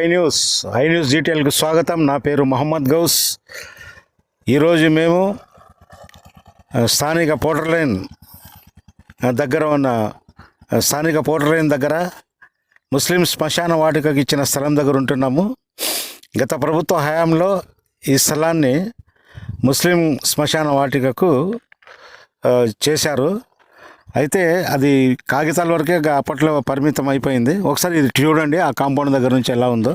I news. I news డీటెయిల్కి స్వాగతం. నా పేరు మహమ్మద్ గౌస్. ఈరోజు మేము స్థానిక పోటర్ లైన్ దగ్గర ఉన్న స్థానిక పోటర్ లైన్ దగ్గర ముస్లిం శ్మశాన వాటికకి ఇచ్చిన స్థలం దగ్గర ఉంటున్నాము. గత ప్రభుత్వ హయాంలో ఈ స్థలాన్ని ముస్లిం శ్మశాన వాటికకు చేశారు. అయితే అది కాగితాల వరకే అప్పట్లో పరిమితం అయిపోయింది. ఒకసారి ఇది చూడండి ఆ కాంపౌండ్ దగ్గర నుంచి ఎలా ఉందో.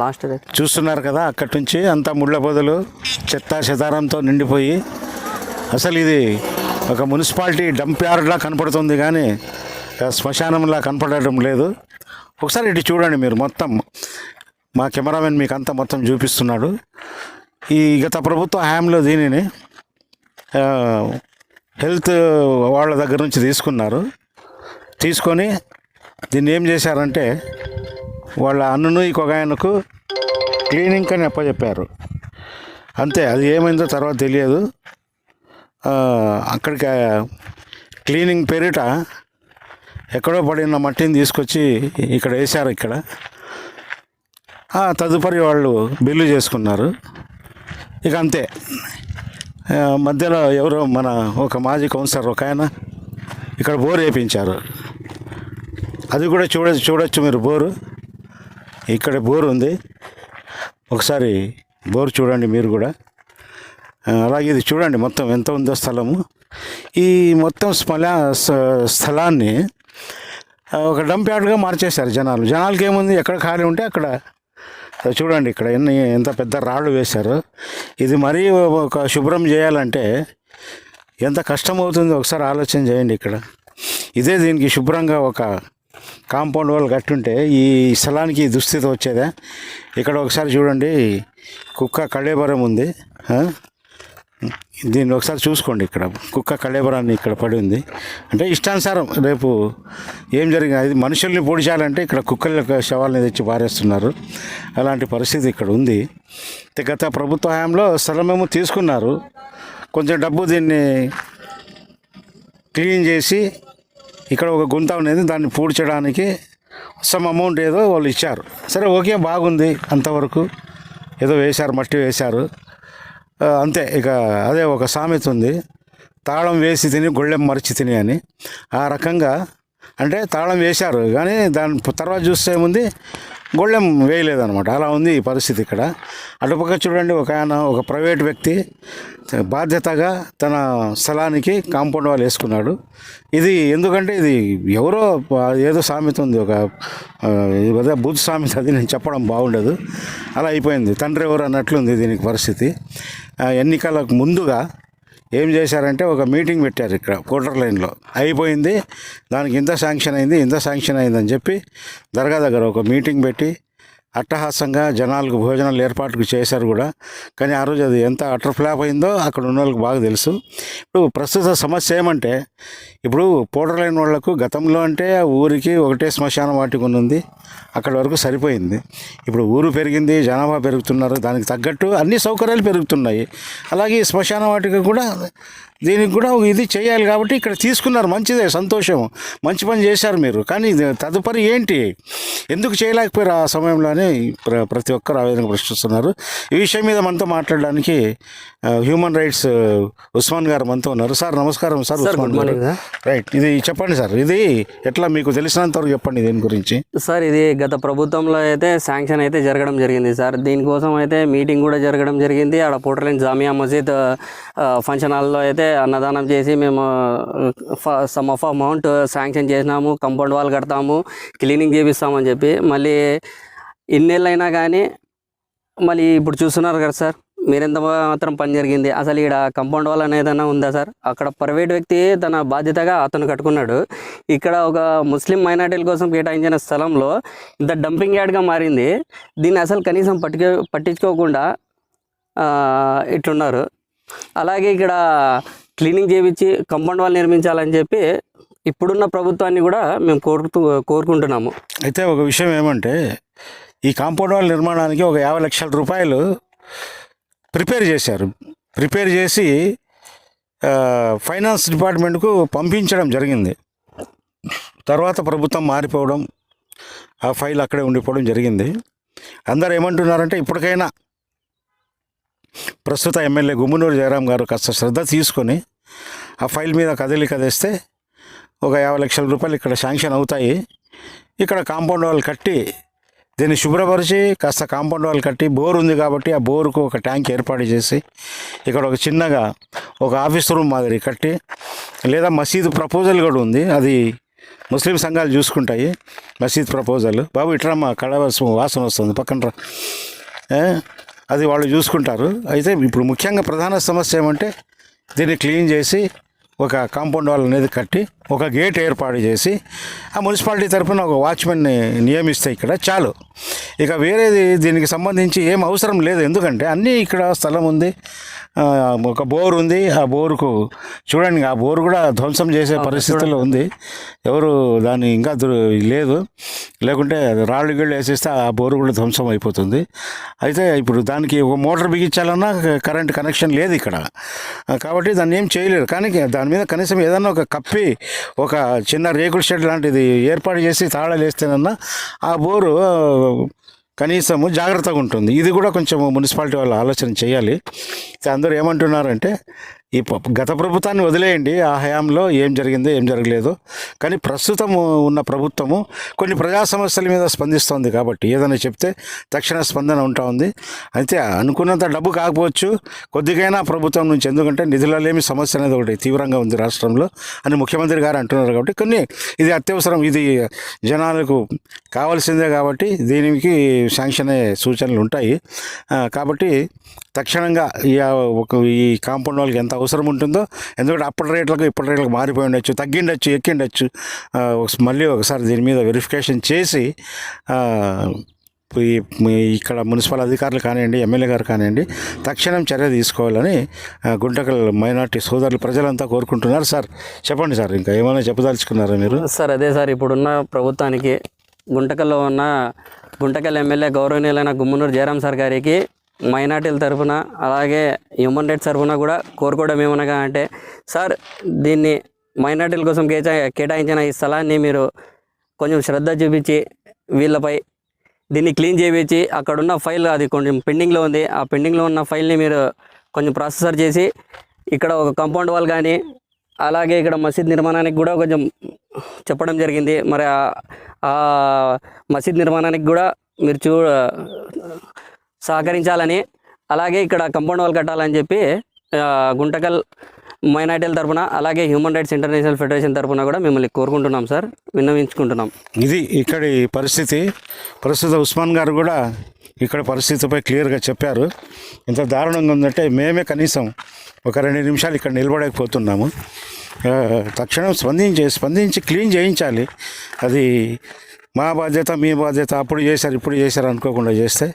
లాస్ట్ చూస్తున్నారు కదా అక్కడి నుంచి అంతా ముళ్ళ పొదలు చెత్త చెదారంతో నిండిపోయి అసలు ఇది ఒక మున్సిపాలిటీ డంప్ యార్డ్లా కనపడుతుంది కానీ శ్మశానంలా కనపడటం లేదు. ఒకసారి ఇటు చూడండి మీరు మొత్తం. మా కెమెరామెన్ మీకు అంతా మొత్తం చూపిస్తున్నాడు. ఈ గత ప్రభుత్వ హయాంలో దీనిని హెల్త్ వాళ్ళ దగ్గర నుంచి తీసుకున్నారు. తీసుకొని దీన్ని ఏం చేశారంటే వాళ్ళ అన్నను ఇంకొక ఆయనకు క్లీనింగ్ అని అప్పచెప్పారు అంతే అది ఏమైందో తర్వాత తెలియదు. అక్కడికి క్లీనింగ్ పేరిట ఎక్కడో పడిన మట్టిని తీసుకొచ్చి ఇక్కడ వేశారు ఇక్కడ. తదుపరి వాళ్ళు బిల్లు చేసుకున్నారు. ఇక అంతే. మధ్యలో ఎవరో మన ఒక మాజీ కౌన్సిలర్ ఒక ఆయన ఇక్కడ బోర్ వేయించారు అది కూడా చూడ చూడొచ్చు మీరు బోరు. ఇక్కడ బోర్ ఉంది. ఒకసారి బోర్ చూడండి మీరు కూడా. అలాగే ఇది చూడండి మొత్తం ఎంత ఉందో స్థలము. ఈ మొత్తం స్మలా స్థలాన్ని ఒక డంప్ యార్డ్గా మార్చేశారు జనాలు. జనాలకి ఏముంది ఎక్కడ ఖాళీ ఉంటే అక్కడ చూడండి ఇక్కడ ఎన్ని ఎంత పెద్ద రాళ్ళు వేశారు. ఇది మరీ ఒక శుభ్రం చేయాలంటే ఎంత కష్టం అవుతుందో ఒకసారి ఆలోచన చేయండి ఇక్కడ. ఇదే దీనికి శుభ్రంగా ఒక కాంపౌండ్ వాళ్ళు కట్టుంటే ఈ స్థలానికి దుస్థితి వచ్చేదా. ఇక్కడ ఒకసారి చూడండి కుక్క కళేబరం ఉంది దీన్ని ఒకసారి చూసుకోండి ఇక్కడ. కుక్క కళేబరాన్ని ఇక్కడ పడి ఉంది. అంటే ఇష్టానుసారం రేపు ఏం జరిగింది? అది మనుషుల్ని పొడిచాలంటే ఇక్కడ కుక్కల యొక్క శవాల్ని తెచ్చి పారేస్తున్నారు. అలాంటి పరిస్థితి ఇక్కడ ఉంది. గత ప్రభుత్వ హయాంలో స్థలమేమో తీసుకున్నారు. కొంచెం డబ్బు దీన్ని క్లీన్ చేసి ఇక్కడ ఒక గుంత అనేది దాన్ని పూడ్చడానికి సమ్ అమౌంట్ ఏదో వాళ్ళు ఇచ్చారు. సరే ఓకే బాగుంది అంతవరకు. ఏదో వేశారు మట్టి వేశారు. అంతే. ఇక అదే ఒక సామెత ఉంది. తాళం వేసి తిని గొళ్ళెం మరిచి తిని అని. ఆ రకంగా అంటే తాళం వేశారు. కానీ దాని తర్వాత చూస్తే ఏముంది? గొళ్ళెం వేయలేదనమాట అలా ఉంది ఈ పరిస్థితి ఇక్కడ. అటుపక్క చూడండి ఒక ఆయన ఒక ప్రైవేట్ వ్యక్తి బాధ్యతగా తన స్థలానికి కాంపౌండ్ వాళ్ళు వేసుకున్నాడు. ఇది ఎందుకంటే ఇది ఎవరో ఏదో సామెత ఉంది ఒక ఇది బూత్ సామెత అది నేను చెప్పడం బాగుండదు. అలా అయిపోయింది. తండ్రి ఎవరు అన్నట్లుంది దీనికి పరిస్థితి. ఎన్నికలకు ముందుగా ఏం చేశారంటే ఒక మీటింగ్ పెట్టారు ఇక్కడ కోటర్ లైన్లో. అయిపోయింది దానికి ఇంత శాంక్షన్ అయింది ఇంత శాంక్షన్ అయిందని చెప్పి దర్గా దగ్గర ఒక మీటింగ్ పెట్టి అట్టహాసంగా జనాలకు భోజనాలు ఏర్పాటు చేశారు కూడా. కానీ ఆ రోజు అది ఎంత అటర్ ఫ్లాప్ అయిందో అక్కడ ఉన్న వాళ్ళకి బాగా తెలుసు. ఇప్పుడు ప్రస్తుత సమస్య ఏమంటే ఇప్పుడు పోటర్ లైన్ వాళ్ళకు గతంలో అంటే ఆ ఊరికి ఒకటే శ్మశాన వాటికి ఉంది. అక్కడ వరకు సరిపోయింది. ఇప్పుడు ఊరు పెరిగింది జనాభా పెరుగుతున్నారు. దానికి తగ్గట్టు అన్ని సౌకర్యాలు పెరుగుతున్నాయి. అలాగే శ్మశాన వాటికి కూడా దీనికి కూడా ఇది చేయాలి కాబట్టి ఇక్కడ తీసుకున్నారు. మంచిదే సంతోషం. మంచి పని చేశారు మీరు. కానీ తదుపరి ఏంటి? ఎందుకు చేయలేకపోయారు ఆ సమయంలోనే? ప్ర ప్రతి ఒక్కరు ఆవేదన ప్రశ్నిస్తున్నారు. ఈ విషయం మీద మనతో మాట్లాడడానికి హ్యూమన్ రైట్స్ ఉస్మాన్ గారు మనతో ఉన్నారు. సార్ నమస్కారం సార్ ఉస్మాన్ గుడ్ గారు. రైట్ ఇది చెప్పండి సార్ ఇది ఎట్లా మీకు తెలిసినంత వరకు చెప్పండి దీని గురించి. సార్ ఇది గత ప్రభుత్వంలో అయితే శాంక్షన్ అయితే జరగడం జరిగింది సార్. దీనికోసం అయితే మీటింగ్ కూడా జరగడం జరిగింది. ఆడ పోటర్లైన్ జామియా మసీద్ ఫంక్షన్ హాల్లో అయితే అన్నదానం చేసి మేము సమ్ ఆఫ్ అమౌంట్ శాంక్షన్ చేసినాము. కంపౌండ్ వాల్ కడతాము. క్లీనింగ్ చేపిస్తామని చెప్పి మళ్ళీ ఇన్నేళ్ళైనా కానీ మళ్ళీ ఇప్పుడు చూస్తున్నారు కదా సార్. మీరెంత మాత్రం పని జరిగింది? అసలు ఇక్కడ కంపౌండ్ వాల్ అనేది ఏదైనా ఉందా సార్? అక్కడ ప్రైవేట్ వ్యక్తి తన బాధ్యతగా అతను కట్టుకున్నాడు. ఇక్కడ ఒక ముస్లిం మైనార్టీల కోసం కేటాయించిన స్థలంలో ఇంత డంపింగ్ యార్డ్గా మారింది. దీన్ని అసలు కనీసం పట్టుకో పట్టించుకోకుండా ఇట్లున్నారు. అలాగే ఇక్కడ క్లీనింగ్ చేయించి కంపౌండ్ వాల్ నిర్మించాలని చెప్పి ఇప్పుడున్న ప్రభుత్వాన్ని కూడా మేము కోరుతూ కోరుకుంటున్నాము. అయితే ఒక విషయం ఏమంటే ఈ కాంపౌండ్ వాల్ నిర్మాణానికి ఒక యాభై లక్షల రూపాయలు ప్రిపేర్ చేశారు. ప్రిపేర్ చేసి ఫైనాన్స్ డిపార్ట్మెంట్కు పంపించడం జరిగింది. తర్వాత ప్రభుత్వం మారిపోవడం ఆ ఫైల్ అక్కడే ఉండిపోవడం జరిగింది. అందరు ఏమంటున్నారంటే ఇప్పటికైనా ప్రస్తుత ఎమ్మెల్యే గుమ్మనూరు జయరాం గారు కాస్త శ్రద్ధ తీసుకొని ఆ ఫైల్ మీద కదిలి కదిస్తే ఒక యాభై లక్షల రూపాయలు ఇక్కడ శాంక్షన్ అవుతాయి. ఇక్కడ కాంపౌండ్ వాల్ కట్టి దీన్ని శుభ్రపరిచి కాస్త కాంపౌండ్ వాల్ కట్టి బోర్ ఉంది కాబట్టి ఆ బోరుకు ఒక ట్యాంక్ ఏర్పాటు చేసి ఇక్కడ ఒక చిన్నగా ఒక ఆఫీస్ రూమ్ మాదిరి కట్టి లేదా మసీదు ప్రపోజల్ కూడా ఉంది. అది ముస్లిం సంఘాలు చూసుకుంటాయి. మసీద్ ప్రపోజల్. బాబు ఇట్రమ్మా కళ వాసన వస్తుంది. పక్కన అది వాళ్ళు చూసుకుంటారు. అయితే ఇప్పుడు ముఖ్యంగా ప్రధాన సమస్య ఏమంటే దీన్ని క్లీన్ చేసి ఒక కాంపౌండ్ వాల్ అనేది కట్టి ఒక గేట్ ఏర్పాటు చేసి ఆ మున్సిపాలిటీ తరఫున ఒక వాచ్మెన్ని నియమిస్తే ఇక్కడ చాలు. ఇక వేరేది దీనికి సంబంధించి ఏం అవసరం లేదు. ఎందుకంటే అన్నీ ఇక్కడ స్థలం ఉంది. ఒక బోర్ ఉంది. ఆ బోరుకు చూడండి ఆ బోరు కూడా ధ్వంసం చేసే పరిస్థితిలో ఉంది. ఎవరు దాన్ని ఇంకా లేదు. లేకుంటే రాళ్ళు గిళ్ళు వేసేస్తే ఆ బోరు కూడా ధ్వంసం అయిపోతుంది. అయితే ఇప్పుడు దానికి ఒక మోటార్ బిగించాలన్నా కరెంట్ కనెక్షన్ లేదు ఇక్కడ. కాబట్టి దాన్ని ఏం చేయలేరు. కానీ దాని మీద కనీసం ఏదన్నా ఒక కప్పి ఒక చిన్న రేకుల షెడ్ లాంటిది ఏర్పాటు చేసి తాళాలు వేస్తేనన్నా ఆ బోరు కనీసము జాగ్రత్తగా ఉంటుంది. ఇది కూడా కొంచెం మున్సిపాలిటీ వాళ్ళు ఆలోచన చేయాలి. అందరూ ఏమంటున్నారంటే ఈ ప- గత ప్రభుత్వాన్ని వదిలేయండి. ఆ హయాంలో ఏం జరిగిందో ఏం జరగలేదు. కానీ ప్రస్తుతం ఉన్న ప్రభుత్వము కొన్ని ప్రజా సమస్యల మీద స్పందిస్తోంది కాబట్టి ఏదైనా చెప్తే తక్షణ స్పందన ఉంటా ఉంది. అయితే అనుకున్నంత డబ్బు కాకపోవచ్చు. కొద్దిగైనా ప్రభుత్వం నుంచి ఎందుకంటే నిధులలేమి సమస్య అనేది ఒకటి తీవ్రంగా ఉంది రాష్ట్రంలో అని ముఖ్యమంత్రి గారు అంటున్నారు కాబట్టి కొన్ని ఇది అత్యవసరం. ఇది జనాలకు కావాల్సిందే కాబట్టి దీనికి శాంక్షన్ అయ్యే సూచనలు ఉంటాయి. కాబట్టి తక్షణంగా ఈ ఒక ఈ కాంపౌండ్ వాళ్ళకి ఎంత అవసరం ఉంటుందో ఎందుకంటే అప్పటి రేట్లకు ఇప్పటి రేట్లకు మారిపోయి ఉండొచ్చు తగ్గిండొచ్చు ఎక్కిండొచ్చు. మళ్ళీ ఒకసారి దీని మీద వెరిఫికేషన్ చేసి ఇక్కడ మున్సిపల్ అధికారులు కానివ్వండి ఎమ్మెల్యే గారు కానివ్వండి తక్షణం చర్య తీసుకోవాలని గుంటకల్ మైనార్టీ సోదరులు ప్రజలంతా కోరుకుంటున్నారు సార్. చెప్పండి సార్ ఇంకా ఏమైనా చెప్పదలుచుకున్నారా మీరు? సార్ అదే సార్ ఇప్పుడున్న ప్రభుత్వానికి గుంటకల్లో ఉన్న గుంటకల్ ఎమ్మెల్యే గౌరవనీయులైన గుమ్మనూరు జయరాం సార్ గారికి మైనార్టీల తరఫున అలాగే హ్యూమన్ రైట్స్ తరఫున కూడా కోరుకోవడం ఏమనగా అంటే సార్ దీన్ని మైనార్టీల కోసం కేటా కేటాయించిన ఈ స్థలాన్ని మీరు కొంచెం శ్రద్ధ చూపించి వీళ్ళపై దీన్ని క్లీన్ చేయించి అక్కడున్న ఫైల్ అది కొంచెం పెండింగ్లో ఉంది. ఆ పెండింగ్లో ఉన్న ఫైల్ని మీరు కొంచెం ప్రాసెసర్ చేసి ఇక్కడ ఒక కాంపౌండ్ వాల్ కానీ అలాగే ఇక్కడ మసీద్ నిర్మాణానికి కూడా కొంచెం చెప్పడం జరిగింది. మరి ఆ- ఆ మసీద్ నిర్మాణానికి కూడా మీరు చూ సహకరించాలని. అలాగే ఇక్కడ కంపౌండ్ వాల్ కట్టాలని చెప్పి గుంటకల్ మైనార్టీల తరఫున అలాగే హ్యూమన్ రైట్స్ ఇంటర్నేషనల్ ఫెడరేషన్ తరఫున కూడా మిమ్మల్ని కోరుకుంటున్నాం సార్. విన్నవించుకుంటున్నాం. ఇది ఇక్కడి పరిస్థితి. ప్రస్తుత ఉస్మాన్ గారు కూడా ఇక్కడ పరిస్థితిపై క్లియర్గా చెప్పారు. ఇంత దారుణంగా ఉందంటే మేమే కనీసం ఒక రెండు నిమిషాలు ఇక్కడ నిలబడకపోతున్నాము. తక్షణం స్పందించి స్పందించి క్లీన్ చేయించాలి. అది మా బాధ్యత మీ బాధ్యత అప్పుడు చేశారు ఇప్పుడు చేశారు అనుకోకుండా చేస్తే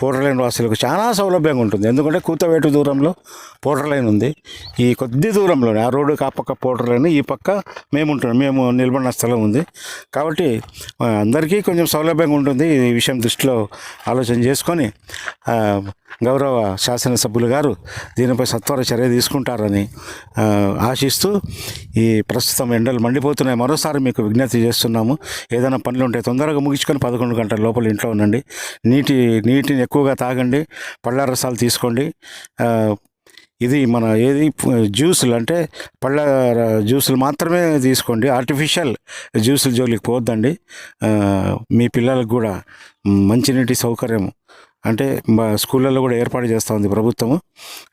పోర్టర్లైన్ వాసులకు చాలా సౌలభ్యంగా ఉంటుంది. ఎందుకంటే కూతవేటు దూరంలో పోర్టర్ లైన్ ఉంది. ఈ కొద్ది దూరంలోనే ఆ రోడ్డుకి ఆ పక్క పోర్టర్ లైన్ ఈ పక్క మేము ఉంటున్నాం మేము నిలబడిన స్థలం ఉంది. కాబట్టి అందరికీ కొంచెం సౌలభ్యంగా ఉంటుంది ఈ విషయం దృష్టిలో ఆలోచన చేసుకొని గౌరవ శాసనసభ్యులు గారు దీనిపై సత్వర చర్య తీసుకుంటారని ఆశిస్తూ ఈ ప్రస్తుతం ఎండలు మండిపోతున్నాయి. మరోసారి మీకు విజ్ఞప్తి చేస్తున్నాము. ఏదైనా పనులు ఉంటే తొందరగా ముగించుకొని పదకొండు గంటల లోపల ఇంట్లో ఉండండి. నీటి నీటిని ఎక్కువగా తాగండి. పళ్ళ రసాలు తీసుకోండి. ఇది మన ఏది జ్యూసులు అంటే పళ్ళ జ్యూసులు మాత్రమే తీసుకోండి. ఆర్టిఫిషియల్ జ్యూసుల జోలికి పోవద్దండి. మీ పిల్లలకు కూడా మంచినీటి సౌకర్యం అంటే మా స్కూళ్ళల్లో కూడా ఏర్పాటు చేస్తూ ఉంది ప్రభుత్వము.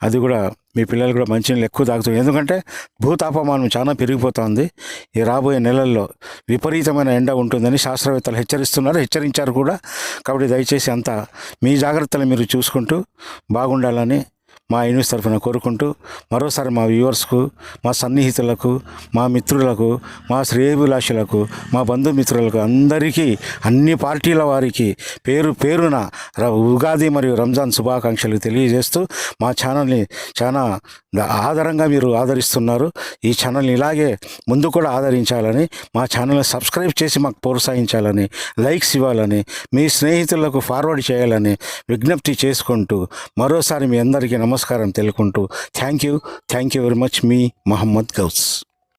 అది కూడా మీ పిల్లలు కూడా మంచినీళ్ళు ఎక్కువ తాగుతుంది ఎందుకంటే భూతాపమానం చాలా పెరిగిపోతుంది. ఈ రాబోయే నెలల్లో విపరీతమైన ఎండ ఉంటుందని శాస్త్రవేత్తలు హెచ్చరిస్తున్నారు. హెచ్చరించారు కూడా. కాబట్టి దయచేసి అంతా మీ జాగ్రత్తలు మీరు చూసుకుంటూ బాగుండాలని మా యూనివర్స్ తరఫున కోరుకుంటూ మరోసారి మా వ్యూవర్స్కు మా సన్నిహితులకు మా మిత్రులకు మా శ్రేయభిలాషులకు మా బంధుమిత్రులకు అందరికీ అన్ని పార్టీల వారికి పేరు పేరున ర- ఉగాది మరియు రంజాన్ శుభాకాంక్షలు తెలియజేస్తూ మా ఛానల్ని చాలా ఆధారంగా మీరు ఆదరిస్తున్నారు. ఈ ఛానల్ని ఇలాగే ముందు కూడా ఆదరించాలని మా ఛానల్ని సబ్స్క్రైబ్ చేసి మాకు ప్రోత్సహించాలని లైక్స్ ఇవ్వాలని మీ స్నేహితులకు ఫార్వర్డ్ చేయాలని విజ్ఞప్తి చేసుకుంటూ మరోసారి మీ అందరికీ నమస్కారం నమస్కారం తెలుపుకుంటూ thank you. Thank you very much me Mohammed Ghouse.